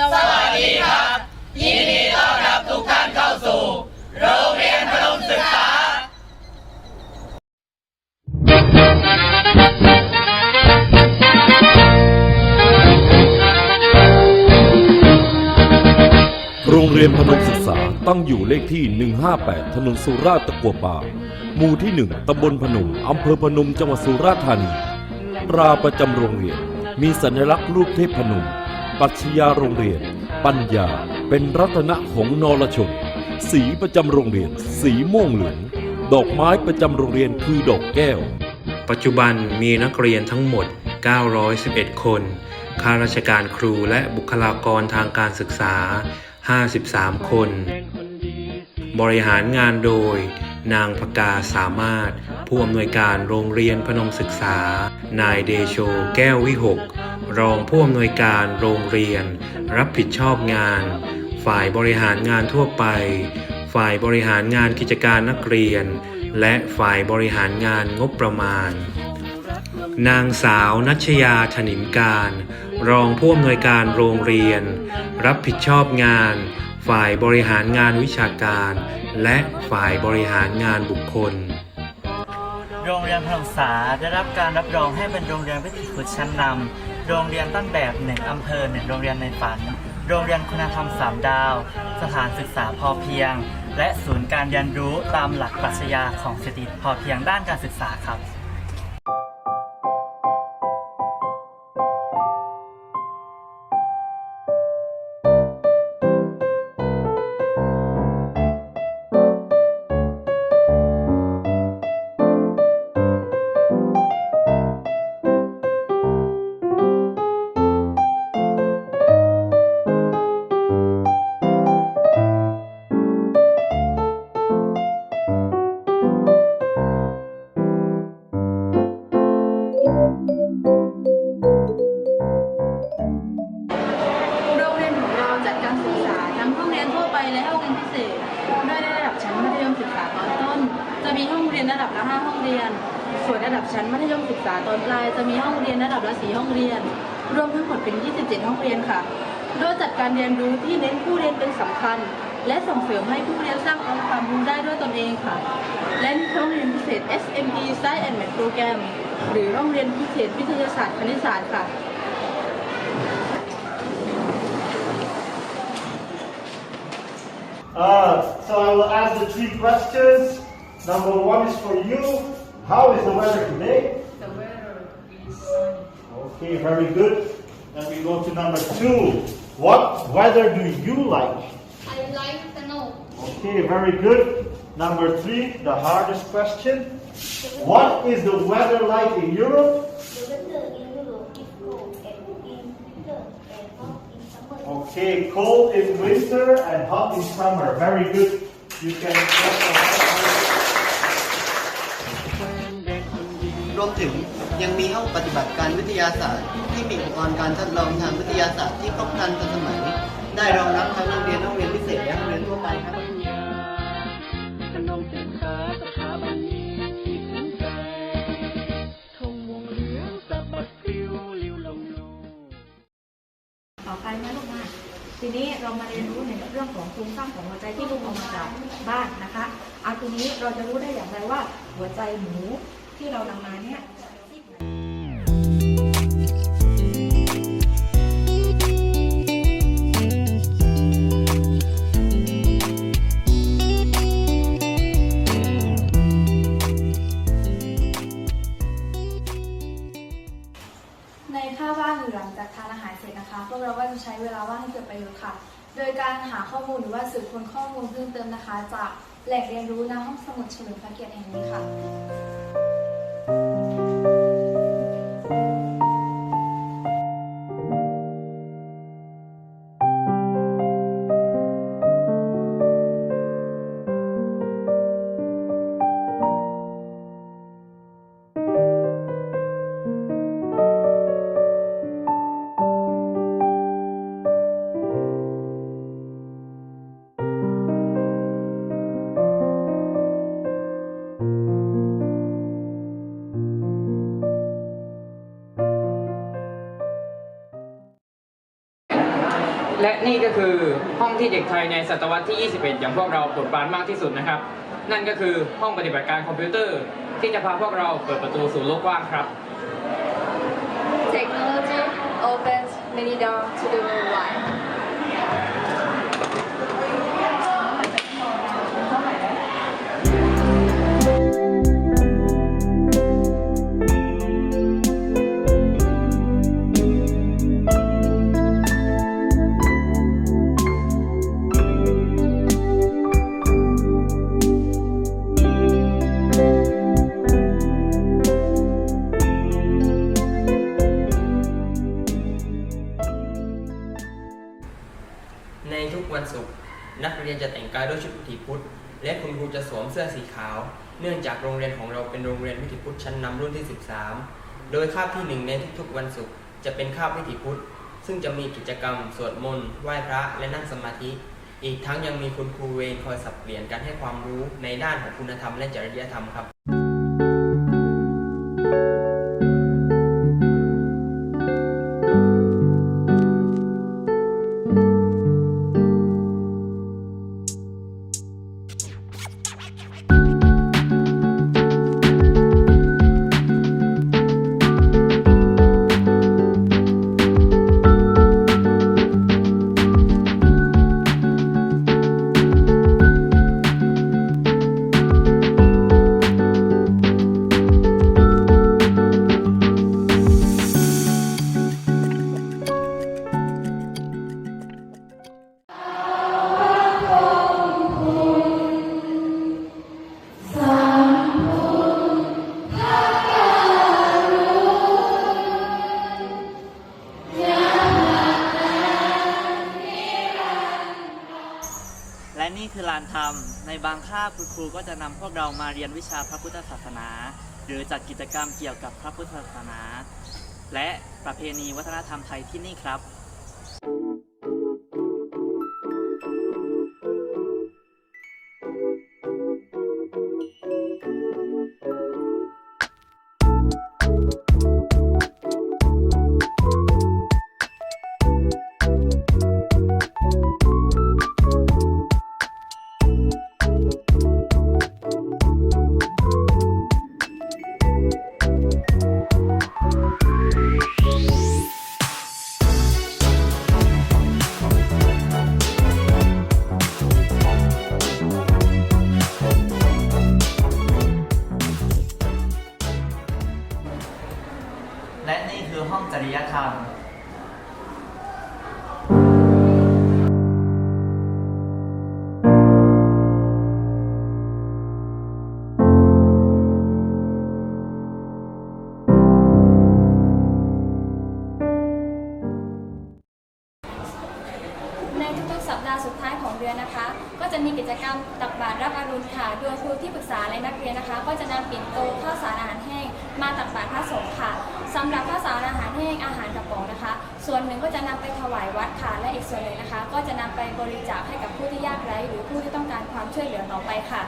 สวัสดีครับ ยินดีต้อนรับทุกท่านเข้าสู่ โรงเรียนพนมศึกษาโรงเรียนพนมศึกษาตั้งอยู่เลขที่ 158 ถนนสุราษฎร์ตะกัวป่า หมู่ที่ 1 ตำบลพนม อำเภอพนม จังหวัดสุราษฎร์ธานี ตราประจำโรงเรียน มีสัญลักษณ์รูปเทพพนม ปัชญาโรงเรียน ปัญญาเป็นรัตนะของนรชน สีประจำโรงเรียน สีม่วงเหลือง ดอกไม้ประจำโรงเรียนคือดอกแก้ว ปัจจุบันมีนักเรียนทั้งหมด 911 คน ข้าราชการครูและบุคลากรทางการศึกษา 53 คน บริหารงานโดย นางพกาสามารถ ผู้อำนวยการโรงเรียนพนมศึกษา นายเดโชแก้ววิหก รองผู้อำนวยการโรงเรียน รับผิดชอบงาน ฝ่ายบริหารงานทั่วไป ฝ่ายบริหารงานกิจการนักเรียน และฝ่ายบริหารงานงบประมาณ นางสาวนัชยาถนิมการ รองผู้อำนวยการโรงเรียน รับผิดชอบงาน ฝ่ายบริหารงานวิชาการ และฝ่ายบริหารงานบุคคลโรงเรียนพนมศึกษาได้รับการรับรองให้เป็นโรงเรียนวิทยาฝึกชั้นนำ โรงเรียนต้นแบบหนึ่งอำเภอหนึ่งโรงเรียนในฝัน โรงเรียนคุณธรรมสามดาว สถานศึกษาพอเพียง และศูนย์การเรียนรู้ตามหลักปรัชญาของเศรษฐกิจพอเพียงด้านการศึกษาครับ รียนระดับละ 5 ห้องเรียน ส่วนระดับชั้นมัธยมศึกษาตอนปลายจะมีห้องเรียนระดับละ 4 ห้องเรียน รวมทั้งหมดเป็น 27 ห้องเรียนค่ะ โดยจัดการเรียนรู้ที่เน้นผู้เรียนเป็นสำคัญ และส่งเสริมให้ผู้เรียนสร้างองค์ความรู้ได้ด้วยตนเองค่ะ และห้องเรียนพิเศษ SME Science and Math Program หรือห้องเรียนพิเศษวิทยาศาสตร์คณิตศาสตร์ค่ะ Uh, so I will ask the three questions. Number one is for you. How is the weather today? The weather is sunny. Okay, very good. Then we go to number two. What weather do you like? I like the snow. Okay, very good. Number three, the hardest question. What is the weather like in Europe? The weather in Europe is cold and in winter and hot in summer. Okay, cold in winter and hot in summer. Very good. You can. ถึงยังมีห้องปฏิบัติการวิทยาศาสตร์ ที่มีอุปกรณ์การทดลองทางวิทยาศาสตร์ที่ครบครันทันสมัย ได้รองรับทั้งโรงเรียนห้องเรียนพิเศษและห้องเรียนทั่วไปครับต่อไปนะลูกมาทีนี้เรามาเรียนรู้ในเรื่องของโครงสร้างของหัวใจที่ลูกเอามาจากบ้านนะคะเอาทีนี้เราจะรู้ได้อย่างไรว่าหัวใจหมู ที่เรานำมาเนี่ยในค่าว่างอยู่หลังจทานอาหารเสร็จนะคะพวกเราก็จะใช้เวลาว่างให้เกิดประโยชน์ค่ะ โดยการหาข้อมูลหรือว่าสืบค้นข้อมูลเพิ่มเติมนะคะ จากแหล่งเรียนรู้ณห้องสมุดเฉลิมพระเกียรติแห่งนี้ค่ะ Uh, และนี่ก็คือห้องที่เด็กไทยในศตวรรษที่ 21 อย่างพวกเราปวดปานมากที่สุดนะครับ นั่นก็คือห้องปฏิบัติการคอมพิวเตอร์ ที่จะพาพวกเราเปิดประตูสู่โลกกว้างครับ Technology opens many doors to the world wide ายด้วยชุดวิถีพุทธ และคุณครูจะสวมเสื้อสีขาว เนื่องจากโรงเรียนของเราเป็นโรงเรียนวิถีพุทธชั้นนำรุ่นที่ 13 โดยคาบที่หนึ่งในทุกๆวันศุกร์จะเป็นคาบวิถีพุทธ ซึ่งจะมีกิจกรรม สวดมนต์ไหว้พระและนั่งสมาธิ อีกทั้งยังมีคุณครูเวรคอยสับเปลี่ยนการให้ความรู้ในด้านของคุณธรรมและจริยธรรมครับ คือลานธรรม ในบางคาบคุณครูก็จะนำพวกเรามาเรียนวิชาพระพุทธศาสนา หรือจัดกิจกรรมเกี่ยวกับพระพุทธศาสนา และประเพณีวัฒนธรรมไทยที่นี่ครับ ก็จะนำไปถวายวัดค่ะ และอีกส่วนหนึ่งนะคะ ก็จะนำไปบริจาคให้กับผู้ที่ยากไร้หรือผู้ที่ต้องการความช่วยเหลือต่อไปค่ะ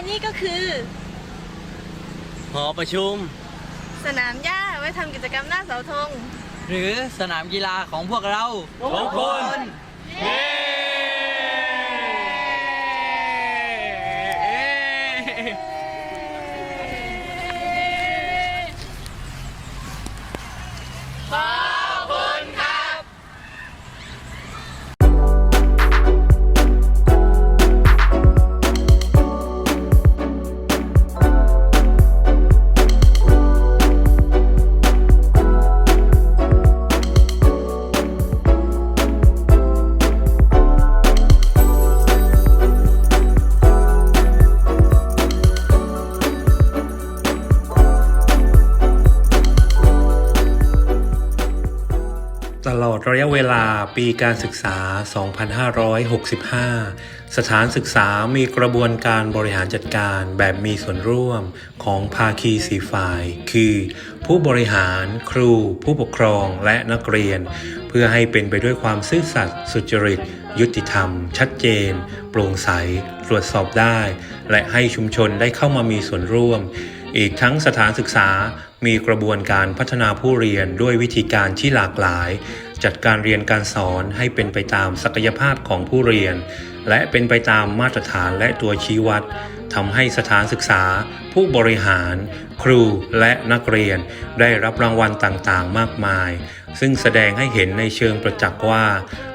และนี่ก็คือ หอประชุม สนามหญ้าไว้ทำกิจกรรมหน้าเสาธง หรือสนามกีฬาของพวกเราทุกคนเย้ ตลอดระยะเวลาปีการศึกษา 2565 สถานศึกษามีกระบวนการบริหารจัดการแบบมีส่วนร่วมของภาคีสีฝ่าย คือ ผู้บริหาร ครู ผู้ปกครองและนักเรียน เพื่อให้เป็นไปด้วยความซื่อสัตย์สุจริต ยุติธรรม ชัดเจน โปร่งใส ตรวจสอบได้ และให้ชุมชนได้เข้ามามีส่วนร่วม อีกทั้งสถานศึกษามีกระบวนการพัฒนาผู้เรียนด้วยวิธีการที่หลากหลาย จัดการเรียนการสอนให้เป็นไปตามศักยภาพของผู้เรียน และเป็นไปตามมาตรฐานและตัวชี้วัดทำให้สถานศึกษา ผู้บริหาร ครูและนักเรียนได้รับรางวัลต่างๆ มากมาย ซึ่งแสดงให้เห็นในเชิงประจักษ์ว่า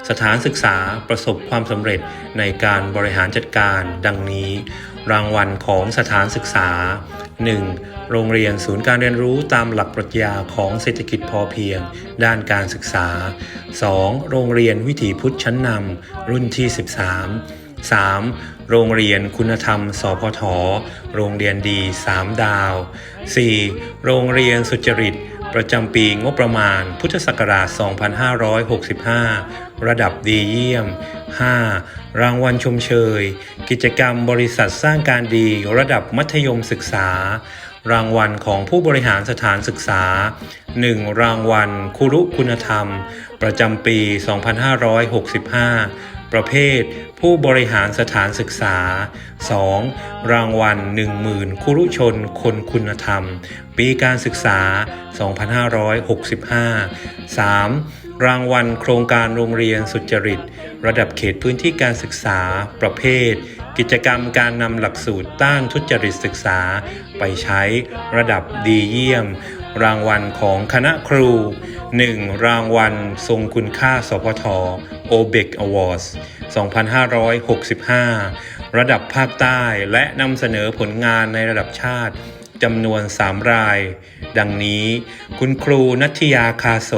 สถานศึกษาประสบความสำเร็จในการบริหารจัดการดังนี้ รางวัลของสถานศึกษา 1. โรงเรียนศูนย์การเรียนรู้ตามหลักปรัชญาของเศรษฐกิจพอเพียง ด้านการศึกษา 2. โรงเรียนวิถีพุทธชั้นนำรุ่นที่ 13 3. โรงเรียนคุณธรรม สพท โรงเรียนดี 3 ดาว 4. โรงเรียนสุจริต ประจำปีงบประมาณ พุทธศักราช 2565 ระดับดีเยี่ยม 5. รางวัลชมเชย กิจกรรมบริษัทสร้างการดีระดับมัธยมศึกษา รางวัลของผู้บริหารสถานศึกษา 1. รางวัลคุรุคุณธรรม ประจำปี 2565 ประเภท ผู้บริหารสถานศึกษา 2. รางวัล 10,000 คุรุชนคนคุณธรรม ปีการศึกษา 2565 3. รางวัลโครงการโรงเรียนสุจริต ระดับเขตพื้นที่การศึกษา ประเภท กิจกรรมการนำหลักสูตรต้านทุจริตศึกษา ไปใช้ระดับดีเยี่ยม รางวัลของคณะครู 1. รางวัลทรงคุณค่า สพท o b e c Awards 2565 ระดับภาคใต้และนำเสนอผลงานในระดับชาติ จำนวน 3 ราย ดังนี้ คุณครูนัทยาคาโส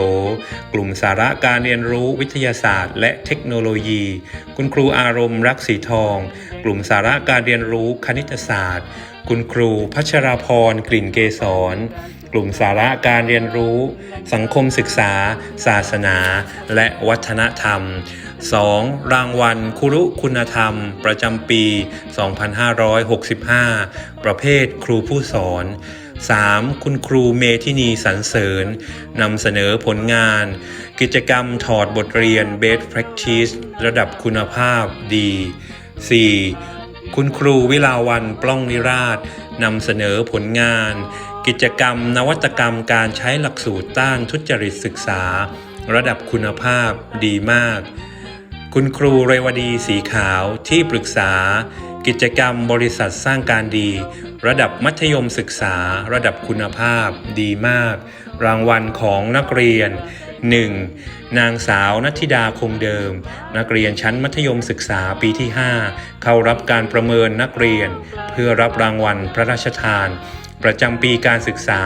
กลุ่มสาระการเรียนรู้วิทยาศาสตร์ และเทคโนโลยี คุณครูอารมณ์รักสีทอง กลุ่มสาระการเรียนรู้คณิตศาสตร์ คุณครูพัชราพรกลิ่นเกษรกลุ่มสาระการเรียนรู้ สังคมศึกษา ศาสนา และวัฒนธรรม 2. รางวัลคุรุคุณธรรม ประจำปี 2565 ประเภทครูผู้สอน 3. คุณครูเมทินีสรรเสริญนำเสนอผลงาน กิจกรรมถอดบทเรียน Best Practice ระดับคุณภาพดี 4. คุณครูวิลาวันปล้องนิราชนำเสนอผลงาน กิจกรรมนวัตกรรมการใช้หลักสูตรต้านทุจริตศึกษา ระดับคุณภาพดีมาก คุณครูเรวดีสีขาวที่ปรึกษา กิจกรรมบริษัทสร้างการดี ระดับมัธยมศึกษา ระดับคุณภาพ ดีมาก รางวัลของนักเรียน 1. นางสาวนัทิดาคงเดิม นักเรียนชั้นมัธยมศึกษาปีที่ 5 เข้ารับการประเมินนักเรียน เพื่อรับรางวัลพระราชทาน ประจำปีการศึกษา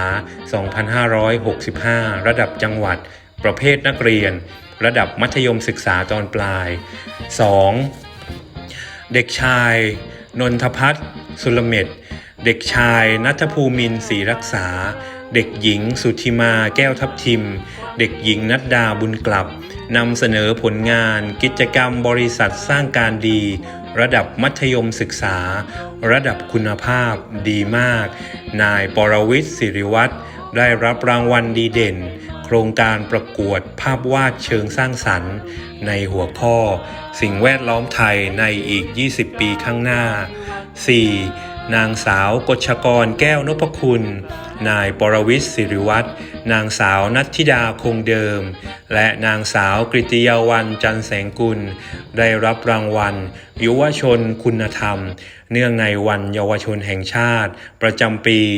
2565 ระดับจังหวัด ประเภทนักเรียน ระดับมัธยมศึกษาตอนปลาย 2. เด็กชาย นนทพัฒน์สุลเมตเด็กชายนัทภูมินศรีรักษา เด็กหญิงสุธิมาแก้วทับทิม เด็กหญิงนัดดาบุญกลับนำเสนอผลงาน กิจกรรมบริษัทสร้างการดี ระดับมัธยมศึกษา ระดับคุณภาพดีมาก นายปรวิทย์สิริวัตรได้รับรางวัลดีเด่น ครงการประกวดภาพวาดเชิงสร้างสรรค์ ในหัวข้อ สิ่งแวดล้อมไทยในอีก 20 ปีข้างหน้า 4. นางสาวกชกรแก้วนพคุณ นายปรวิทย์สิริวัตรนางสาวนัทธิดาคงเดิม และนางสาวกริติยาวันจันแสงกุล ได้รับรางวัล ยุวชนคุณธรรม เนื่องในวันเยาวชนแห่งชาติ ประจำปี 2565